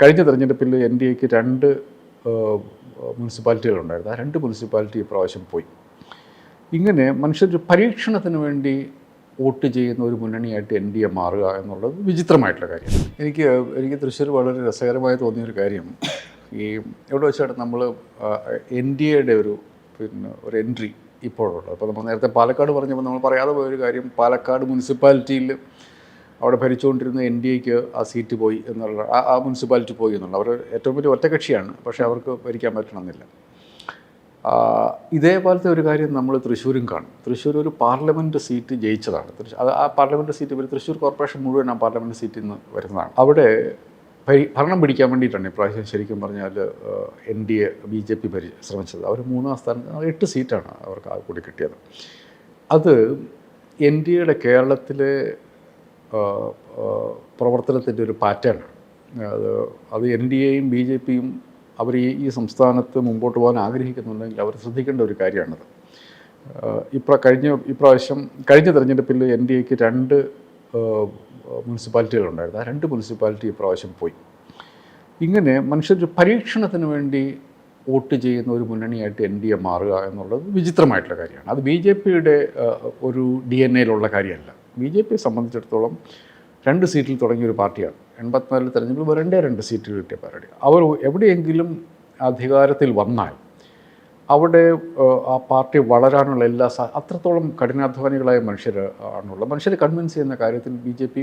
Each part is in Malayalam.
കഴിഞ്ഞ തെരഞ്ഞെടുപ്പിൽ എൻ ഡി എക്ക് രണ്ട് മുനിസിപ്പാലിറ്റികളുണ്ടായിരുന്നു. ആ രണ്ട് മുനിസിപ്പാലിറ്റി ഇപ്രാവശ്യം പോയി. ഇങ്ങനെ മനുഷ്യർ പരീക്ഷണത്തിന് വേണ്ടി വോട്ട് ചെയ്യുന്ന ഒരു മുന്നണിയായിട്ട് എൻ ഡി എ മാറുക എന്നുള്ളത് വിചിത്രമായിട്ടുള്ള കാര്യമാണ്. എനിക്ക് എനിക്ക് തൃശ്ശൂർ വളരെ രസകരമായി തോന്നിയൊരു കാര്യം. ഈ എവിടെ വെച്ചാണ് നമ്മൾ എൻ ഡി എയുടെ ഒരു പിന്നെ ഒരു എൻട്രി ഇപ്പോഴുള്ളത്. അപ്പോൾ നമ്മൾ നേരത്തെ പാലക്കാട് പറഞ്ഞപ്പോൾ നമ്മൾ പറയാതെ പോയൊരു കാര്യം. പാലക്കാട് മുനിസിപ്പാലിറ്റിയിൽ അവിടെ ഭരിച്ചുകൊണ്ടിരുന്ന എൻ ഡി എക്ക് ആ സീറ്റ് പോയി എന്നുള്ള ആ മുനിസിപ്പാലിറ്റി പോയി എന്നുള്ള. അവർ ഏറ്റവും വലിയ ഒറ്റകക്ഷിയാണ് പക്ഷേ അവർക്ക് ഭരിക്കാൻ പറ്റണമെന്നില്ല. ഇതേപോലത്തെ ഒരു കാര്യം നമ്മൾ തൃശ്ശൂരും കാണും. തൃശ്ശൂർ ഒരു പാർലമെന്റ് സീറ്റ് ജയിച്ചതാണ്. അത് ആ പാർലമെന്റ് സീറ്റ് ഇവർ തൃശ്ശൂർ കോർപ്പറേഷൻ മുഴുവൻ ആ പാർലമെന്റ് സീറ്റിൽ നിന്ന് വരുന്നതാണ്. അവിടെ ഭരി- ഭരണം പിടിക്കാൻ വേണ്ടിയിട്ടാണ് ഇപ്രാവശ്യം ശരിക്കും പറഞ്ഞാൽ N D A B J P ഭരി ശ്രമിച്ചത്. അവർ മൂന്നാം സ്ഥാനത്ത് എട്ട് സീറ്റാണ് അവർക്ക് ആ കൂടി കിട്ടിയത്. അത് എൻ ഡി എയുടെ കേരളത്തിലെ പ്രവർത്തനത്തിന്റെ ഒരു പാറ്റേണാണ് അത് അത് എൻ ഡി എയും ബി ജെ പിയും അവർ ഈ ഈ സംസ്ഥാനത്ത് മുമ്പോട്ട് പോകാൻ ആഗ്രഹിക്കുന്നുണ്ടെങ്കിൽ അവർ ശ്രദ്ധിക്കേണ്ട ഒരു കാര്യമാണത്. ഇപ്ര കഴിഞ്ഞ ഇപ്രാവശ്യം കഴിഞ്ഞ തെരഞ്ഞെടുപ്പിൽ എൻ ഡി എക്ക് രണ്ട് മുനിസിപ്പാലിറ്റികളുണ്ടായിരുന്നു. ആ രണ്ട് മുനിസിപ്പാലിറ്റി ഇപ്രാവശ്യം പോയി. ഇങ്ങനെ മനുഷ്യർ പരീക്ഷണത്തിന് വേണ്ടി വോട്ട് ചെയ്യുന്ന ഒരു മുന്നണിയായിട്ട് എൻ ഡി എ മാറുക എന്നുള്ളത് വിചിത്രമായിട്ടുള്ള കാര്യമാണ്. അത് ബി ജെ പിയുടെ ഒരു ഡി എൻ എയിലുള്ള കാര്യമല്ല. ബി ജെ പിയെ സംബന്ധിച്ചിടത്തോളം രണ്ട് സീറ്റിൽ തുടങ്ങിയ ഒരു പാർട്ടിയാണ്. എൺപത്തിനാലിൽ തെരഞ്ഞെടുപ്പിൽ രണ്ടേ രണ്ട് സീറ്റിൽ കിട്ടിയ പാർട്ടി. അവർ എവിടെയെങ്കിലും അധികാരത്തിൽ വന്നാൽ അവിടെ ആ പാർട്ടി വളരാനുള്ള എല്ലാ സാ അത്രത്തോളം കഠിനാധ്വാനികളായ മനുഷ്യർ ആണുള്ളത്. മനുഷ്യരെ കൺവിൻസ് ചെയ്യുന്ന കാര്യത്തിൽ ബി ജെ പി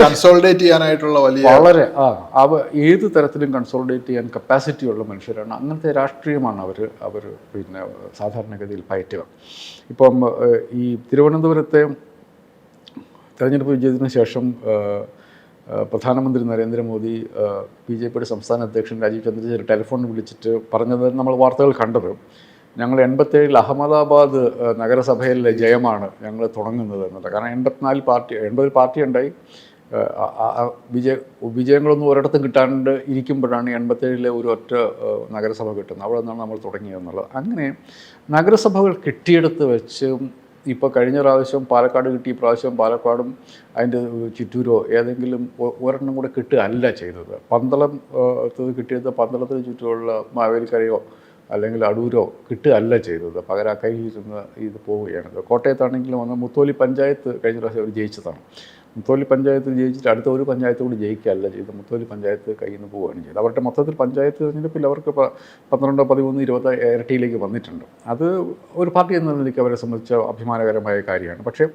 കൺസോളിഡേറ്റ് ചെയ്യാനായിട്ടുള്ള വലിയ വളരെ ആ അവ ഏത് തരത്തിലും കൺസോളിഡേറ്റ് ചെയ്യാൻ കപ്പാസിറ്റി ഉള്ള മനുഷ്യരാണ്. അങ്ങനത്തെ രാഷ്ട്രീയമാണ് അവർ അവർ പിന്നെ സാധാരണഗതിയിൽ പയറ്റുക. ഇപ്പം ഈ തിരുവനന്തപുരത്തെ തെരഞ്ഞെടുപ്പ് വിജയത്തിന് ശേഷം പ്രധാനമന്ത്രി നരേന്ദ്രമോദി ബി ജെ പിയുടെ സംസ്ഥാന അധ്യക്ഷൻ രാജീവ് ചന്ദ്രശേഖർ ടെലിഫോണിൽ വിളിച്ചിട്ട് പറഞ്ഞത് നമ്മൾ വാർത്തകൾ കണ്ടത്. ഞങ്ങൾ എൺപത്തേഴിൽ അഹമ്മദാബാദ് നഗരസഭയിലെ ജയമാണ് ഞങ്ങൾ തുടങ്ങുന്നത് എന്നുള്ളത് കാരണം എൺപത്തിനാല് പാർട്ടി എൺപതിൽ പാർട്ടി ഉണ്ടായി. വിജയ വിജയങ്ങളൊന്നും ഒരിടത്തും കിട്ടാണ്ട് ഇരിക്കുമ്പോഴാണ് എൺപത്തേഴിലെ ഒരു ഒറ്റ നഗരസഭ കിട്ടുന്നത്. അവിടെ നിന്നാണ് നമ്മൾ തുടങ്ങിയതെന്നുള്ളത് അങ്ങനെ നഗരസഭകൾ കിട്ടിയെടുത്ത് വെച്ച് ഇപ്പോൾ കഴിഞ്ഞ പ്രാവശ്യം പാലക്കാട് കിട്ടി പ്രാവശ്യം പാലക്കാടും അതിന്റെ ചുറ്റൂരോ ഏതെങ്കിലും ഒരെണ്ണം കൂടെ കിട്ടുകയല്ല ചെയ്തത്. പന്തളം കിട്ടിയത് പന്തളത്തിന് ചുറ്റുമുള്ള മാവേലിക്കരയോ അല്ലെങ്കിൽ അടൂരോ കിട്ടുകയല്ല ചെയ്തത്. പകരം ആ ചെന്ന് ഇത് പോവുകയാണ്. കോട്ടയത്താണെങ്കിലും വന്ന മുത്തോലി പഞ്ചായത്ത് കഴിഞ്ഞ പ്രാവശ്യം അവർ ജയിച്ചതാണ്. മുത്തോലി പഞ്ചായത്ത് ജയിച്ചിട്ട് അടുത്ത ഒരു പഞ്ചായത്ത് കൂടി ജയിക്കുകയല്ല ചെയ്തത് മുത്തോലി പഞ്ചായത്ത് കയ്യിൽ നിന്ന് പോവുകയാണ് ചെയ്തത്. അവരുടെ മൊത്തത്തിൽ പഞ്ചായത്ത് തിരഞ്ഞെടുപ്പിൽ അവർക്ക് പന്ത്രണ്ടോ പതിമൂന്ന് ഇരുപത് ഇരട്ടിയിലേക്ക് വന്നിട്ടുണ്ട്. അത് ഒരു പാർട്ടി എന്ന നിലയ്ക്ക് അവരെ സംബന്ധിച്ച അഭിമാനകരമായ കാര്യമാണ്. പക്ഷേ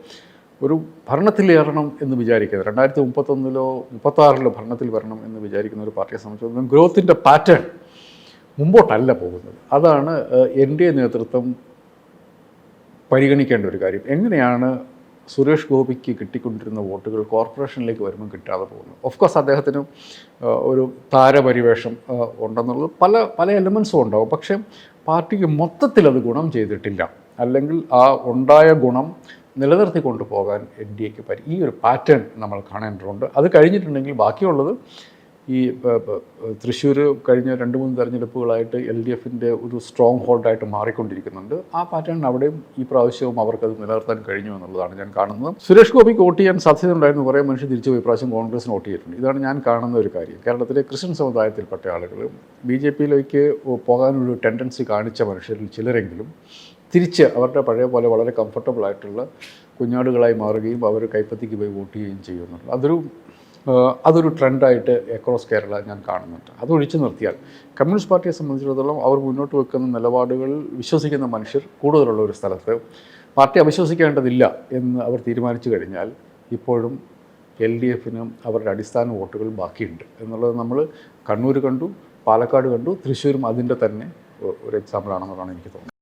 ഒരു ഭരണത്തിലേറണം എന്ന് വിചാരിക്കുന്നത് രണ്ടായിരത്തി മുപ്പത്തൊന്നിലോ മുപ്പത്താറിലോ ഭരണത്തിൽ വരണം എന്ന് വിചാരിക്കുന്ന ഒരു പാർട്ടിയെ സംബന്ധിച്ചിടത്തോളം ഗ്രോത്തിന്റെ പാറ്റേൺ മുമ്പോട്ടല്ല പോകുന്നത്. അതാണ് എൻ ഡി എ നേതൃത്വം പരിഗണിക്കേണ്ട ഒരു കാര്യം. എങ്ങനെയാണ് സുരേഷ് ഗോപിക്ക് കിട്ടിക്കൊണ്ടിരുന്ന വോട്ടുകൾ കോർപ്പറേഷനിലേക്ക് വരുമ്പോൾ കിട്ടാതെ പോകുന്നത്? ഓഫ് കോഴ്സ് അദ്ദേഹത്തിന് ഒരു താരപരിവേഷം ഉണ്ടെന്നുള്ളത് പല പല എലമെൻസും ഉണ്ടാവും. പക്ഷേ പാർട്ടിക്ക് മൊത്തത്തിൽ അത് ഗുണം ചെയ്തിട്ടില്ല. അല്ലെങ്കിൽ ആ ഉണ്ടായ ഗുണം നിലനിർത്തി കൊണ്ടുപോകാൻ എൻ ഡി എക്ക് പറ്റി ഈ ഒരു പാറ്റേൺ നമ്മൾ കാണേണ്ടതുണ്ട്. അത് കഴിഞ്ഞിട്ടുണ്ടെങ്കിൽ ബാക്കിയുള്ളത് ഈ തൃശ്ശൂർ കഴിഞ്ഞ രണ്ട് മൂന്ന് തെരഞ്ഞെടുപ്പുകളായിട്ട് എൽ ഡി എഫിന്റെ ഒരു സ്ട്രോങ് ഹോൾഡായിട്ട് മാറിക്കൊണ്ടിരിക്കുന്നുണ്ട്. ആ പാറ്റേൺ അവിടെയും ഈ പ്രാവശ്യവും അവർക്കത് നിലനിർത്താൻ കഴിഞ്ഞു എന്നുള്ളതാണ് ഞാൻ കാണുന്നത്. സുരേഷ് ഗോപിക്ക് വോട്ട് ചെയ്യാൻ സാധ്യതയുണ്ടായിരുന്നു കുറേ മനുഷ്യർ തിരിച്ചു പോയി. പ്രാവശ്യം കോൺഗ്രസ് വോട്ട് ചെയ്തിട്ടുണ്ട്. ഇതാണ് ഞാൻ കാണുന്ന ഒരു കാര്യം. കേരളത്തിലെ ക്രിസ്ത്യൻ സമുദായത്തിൽപ്പെട്ട ആളുകൾ ബി ജെ പിയിലേക്ക് പോകാനൊരു ടെൻഡൻസി കാണിച്ച മനുഷ്യരിൽ ചിലരെങ്കിലും തിരിച്ച് അവരുടെ പഴയ പോലെ വളരെ കംഫർട്ടബിൾ ആയിട്ടുള്ള കുഞ്ഞാടുകളായി മാറുകയും അവർ കൈപ്പത്തിക്ക് പോയി വോട്ട് ചെയ്യുകയും ചെയ്യുന്നുണ്ട്. അതൊരു അതൊരു ട്രെൻഡായിട്ട് അക്രോസ് കേരള ഞാൻ കാണുന്നുണ്ട്. അത് ഒഴിച്ചു നിർത്തിയാൽ കമ്മ്യൂണിസ്റ്റ് പാർട്ടിയെ സംബന്ധിച്ചിടത്തോളം അവർ മുന്നോട്ട് വെക്കുന്ന നിലപാടുകൾ വിശ്വസിക്കുന്ന മനുഷ്യർ കൂടുതലുള്ള ഒരു സ്ഥലത്ത് പാർട്ടി അവിശ്വസിക്കേണ്ടതില്ല എന്ന് അവർ തീരുമാനിച്ചു കഴിഞ്ഞാൽ ഇപ്പോഴും എൽ ഡി എഫിനും അവരുടെ അടിസ്ഥാന വോട്ടുകൾ ബാക്കിയുണ്ട്. എന്നുള്ളത് നമ്മൾ കണ്ണൂർ കണ്ടു പാലക്കാട് കണ്ടു തൃശ്ശൂരും അതിന്റെ തന്നെ ഒരു എക്സാമ്പിൾ ആണെന്നുള്ളതാണ് എനിക്ക് തോന്നുന്നത്.